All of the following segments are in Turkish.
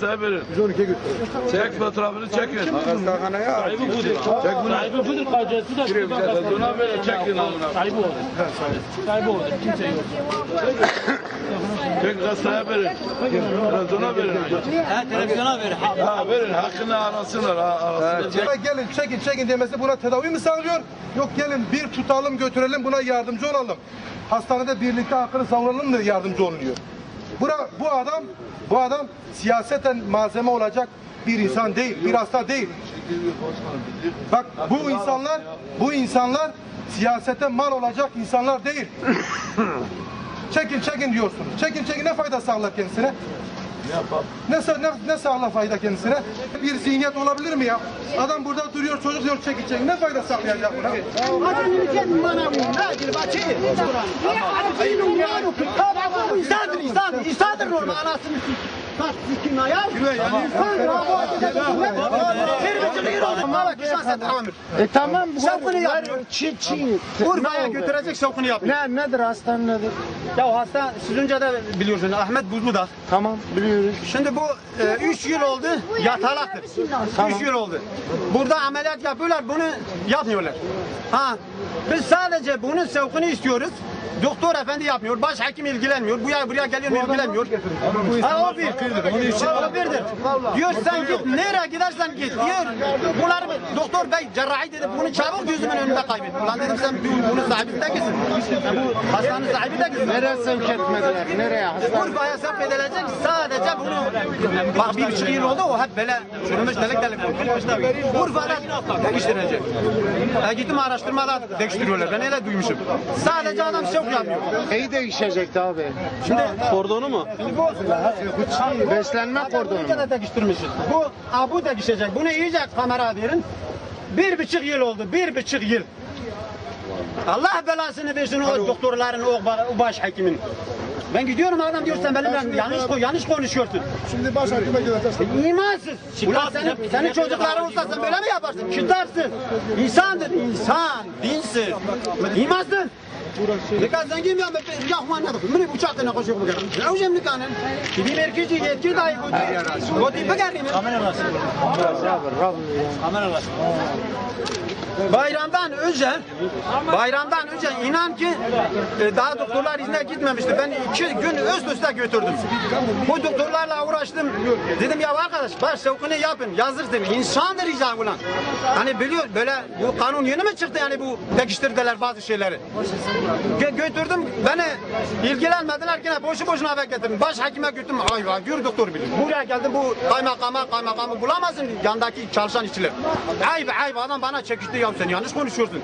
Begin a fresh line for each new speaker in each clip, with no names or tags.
Size verin.
112 götür.
Çek fotoğrafını çekin.
Hastaneye al.
Çek bunu.
Sahibi budur, kocası da şurada
Buna böyle çekin amına.
Sahibi odur. Sahibi odur, kimse yok.
Çek gazeteye verin. Televizyona verin.
Ha, televizyona ver.
Ha verin. Hakkını arasınlar. Ha, arasınlar.
Gelin çekin çekin demesi buna tedavi mi sağlıyor? Yok gelin bir tutalım götürelim buna yardımcı olalım. Hastanede birlikte hakkını savunalım da yardımcı olunuyor. Bura, bu adam bu adam siyaseten malzeme olacak bir insan değil, bir hasta değil. Bak bu insanlar bu insanlar siyasete mal olacak insanlar değil. çekin çekin diyorsunuz. Çekin çekin ne fayda sağlar kendisine? Ne, ne, ne sağlar fayda kendisine? Bir zihniyet olabilir mi ya? Adam burada duruyor çocuk diyor çekin çekin. Ne fayda sağlayacak buna?
İnsandır, insan, insandır normal anasını Kaç sikin ayağı? İnsandır ha bu acıda. Bir kışan sen tamamdır.
E tamam bu
Şapkını
ver-
yapıyor.
Çi çi.
Urfa'ya götürecek şokunu yapıyor.
Ne nedir hastane nedir?
Ya hasta siz önce de biliyorsunuz Ahmet Buzlu'da.
Tamam biliyoruz.
Şimdi bu 3 yıl oldu yatalaktır. 3 yıl oldu. Burada ameliyat yapıyorlar bunu yapmıyorlar. Ha biz sadece bunun sevkini istiyoruz. Doktor efendi yapmıyor, baş hakim ilgilenmiyor, buraya buraya geliyor ilgilenmiyor. Ha o bir, o birdir. Diyor sen git, nereye gidersen git. Diyor, bunlar doktor bey cerrahi dedi, bunu çabuk gözümün önünde kaybet. Ulan dedim sen bu- bunun sahibi de gitsin. Sen bu hastanın sahibi de gitsin.
Nereye sevk etmediler? Nereye?
Urfa'ya sevk edilecek sadece bunu bak bir buçuk yıl oldu o hep böyle çürümüş delik delik oldu. Urfa'da değiştirilecek. E, gittim araştırmada değiştiriyorlar ben öyle duymuşum. Sadece adam şok yapmıyor.
Neyi değişecekti abi?
Şimdi kordonu mu? Şimdi bu
Beslenme kordonu mu?
de değiştirmişiz. Bu, ha, bu değişecek. Bunu iyice kamera verin. Bir buçuk yıl oldu. Bir buçuk yıl. Allah belasını versin o doktorların, o, ba- o baş hakimin. Ben gidiyorum adam diyor sen benimle yanlış, ko- yanlış konuşuyorsun.
Şimdi baş hakime gideceğiz.
İmansız. Ulan senin, senin çocukların olsa sen böyle mi yaparsın? Kitarsın. İnsandır insan. Dinsiz. İmansız. Nikah zengin ya ben ya human ne Mene uçakta ne koşuyor bu kadar. Ne hocam nikahın? Kibi merkezi yetki dahi bu. Bu geldi mi? Bayramdan önce bayramdan önce inan ki e, daha doktorlar izne gitmemişti. Ben iki gün üst üste götürdüm. Bu doktorlarla uğraştım. Dedim ya arkadaş baş şevkini yapın. Dedim. İnsandır icra ulan. Hani biliyor böyle bu kanun yeni mi çıktı yani bu pekiştirdiler bazı şeyleri. Gö- götürdüm beni ilgilenmediler yine boşu boşuna eve getirdim. Baş hakime götürdüm. Ay vay gör doktor bilir. Buraya geldim bu kaymakama kaymakamı bulamazsın yandaki çalışan işçiler. Ayıp ayıp adam bana çekişti ya sen yanlış konuşuyorsun.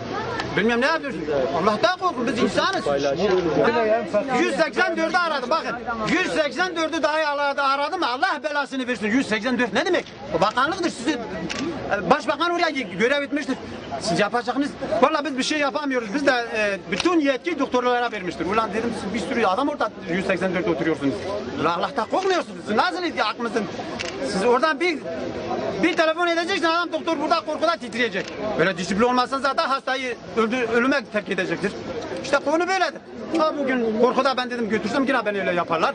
Bilmem ne yapıyorsun. Allah'tan korkun biz insanız. 184'ü aradım bakın. 184'ü daha aradı, aradım Allah belasını versin. 184 ne demek? O bakanlıktır sizi. e, Başbakan oraya görev etmiştir. Siz yapacağınız. Vallahi biz bir şey yapamıyoruz. Biz de e, bütün yetki doktorlara vermiştir. Ulan dedim siz bir sürü adam orada 184 oturuyorsunuz. Ulan Allah'tan korkmuyorsunuz. Siz nasıl aklınızın? Siz oradan bir bir telefon edeceksin adam doktor burada korkuda titreyecek. Böyle disiplin olmazsa zaten hastayı öldü, ölüme terk edecektir. İşte konu böyledir. Ha bugün korkuda ben dedim götürsem yine beni öyle yaparlar.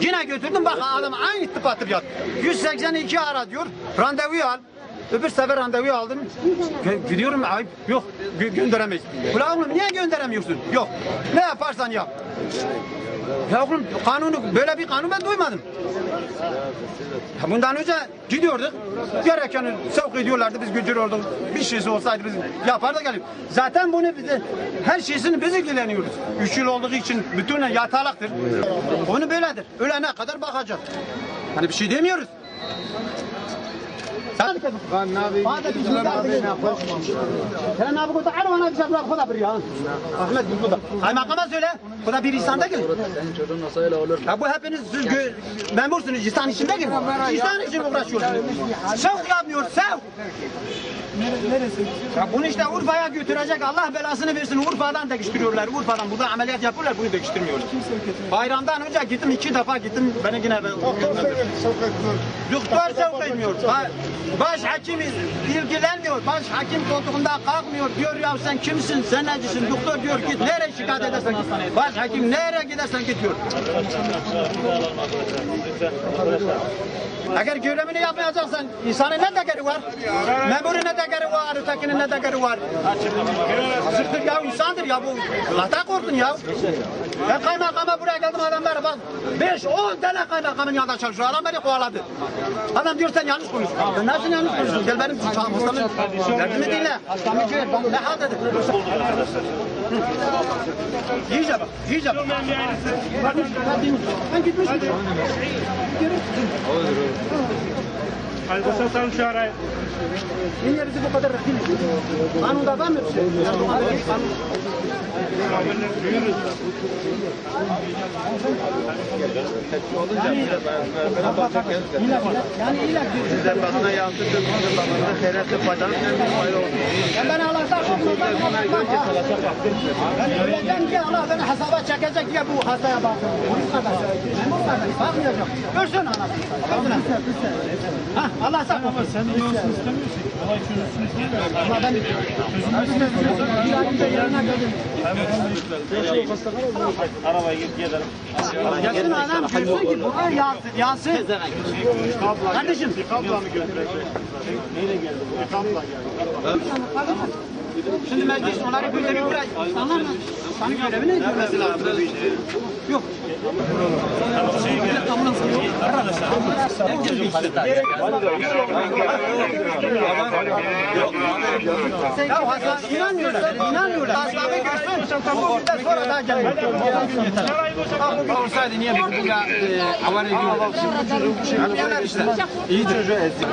Yine götürdüm bak adam aynı tıp yat. 182 ara diyor randevu al. Öbür sefer randevu aldım. Gidiyorum ayıp yok gö- gönderemeyiz. Ulan oğlum niye gönderemiyorsun? Yok. Ne yaparsan yap. Ya oğlum kanunu böyle bir kanun ben duymadım. Ya Bundan önce gidiyorduk. Gerekeni sevk ediyorlardı biz götürüyorduk. Bir şeysi olsaydı biz yapardık gelip. Zaten bunu bize her şeysini biz ilgileniyoruz. Üç yıl olduğu için bütün yatalaktır. Onu böyledir. Ölene kadar bakacak. Hani bir şey demiyoruz. هذا Sen abi kutu ara bana bir şey bırak kuda bir ya. Ahmet bu kuda. Ay makama söyle. Kuda bir insan değil. Ya bu hepiniz siz gö- memursunuz insan için değil. İnsan için uğraşıyorsunuz. Sevk yapmıyor sevk. Ya bunu işte Urfa'ya götürecek Allah belasını versin. Urfa'dan değiştiriyorlar. Urfa'dan burada ameliyat yapıyorlar bunu değiştirmiyorlar. Bayramdan önce gittim iki defa gittim. Beni yine ben Doktor sevk etmiyor. Baş hakim ilgilenmiyor. Baş hakim koltuğunda kalkmıyor. Diyor ya sen kimsin? Sen necisin? Doktor diyor git nereye şikayet edersen git. Baş hakim nereye gidersen git diyor. Eğer görevini yapmayacaksan insanın ne değeri var? Memurun ne değeri var? Ötekinin ne değeri var? Zırhtır ya insandır ya bu. Allah'tan korkun ya. Ben kaymakama buraya geldim adamlar bak. 5-10 tane kaymakamın yanında çalışıyor. Adam beni kovaladı. Adam diyor sen yanlış konuşuyorsun. Ben nasıl yanlış konuşuyorsun? Gel benim hastamın derdimi dinle. Hastamı gör. Ben ne haldedir? İyice bak. İyice bak. Ben gitmişim.
Halde satalım şu arayı.
Niye bizi bu kadar rezil ediyorsun? Kanunda var mı bir şey? Yani illa
Size basına yansıtın, basına seyret yapacağım.
ben beni Allah'tan korkmazdan korkmam. Ben diye Allah beni hesaba çekecek diye bu hastaya bakın. Polis kadar. Memur kadar. Bakmayacak. Görsün anasını. Ha, Allah sakın. Ama sen de olsun istemiyorsun. Olay çözülsün istemiyorsun. Ama ben bir ay önce yanına geldim.
Arabaya git gidelim.
Gelsin adam görsün ki bu yansın. Yansın. Kardeşim.
Kabla mı götürecek? Neyle geldi bu? Kabla geldi.
Şimdi meclis onları buraya. İnsanlar insanın görevini görmesi lazım. Yok. Ya Hasan inanmıyorlar, inanmıyorlar. Aslanı görsün, bu bir de sonra daha. Ha bugün olsaydı niye biz burada e, havar ediyorlar? Yapıyorlar işte. İyi çocuğu ezdik.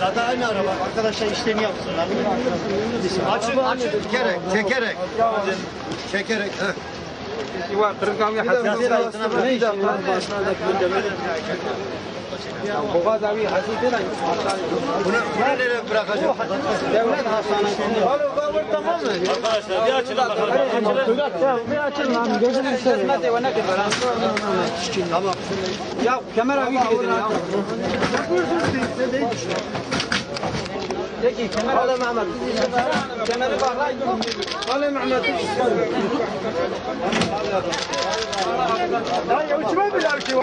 Zaten aynı araba. Arkadaşlar işlemi yapsınlar.
Açın, açın.
Çekerek, çekerek. Çekerek. heh. Bunu, bunu nereye bırakacak?
Devlet hastanesinde.
Arkadaşlar bir açın bakalım.
Bir açın lan, gözünü seveyim. Tamam. Ya kemer abi gidin ya. Peki kemer ala Mehmet. Kemeri bağla. Ala Mehmet. Ya uçma bile ki.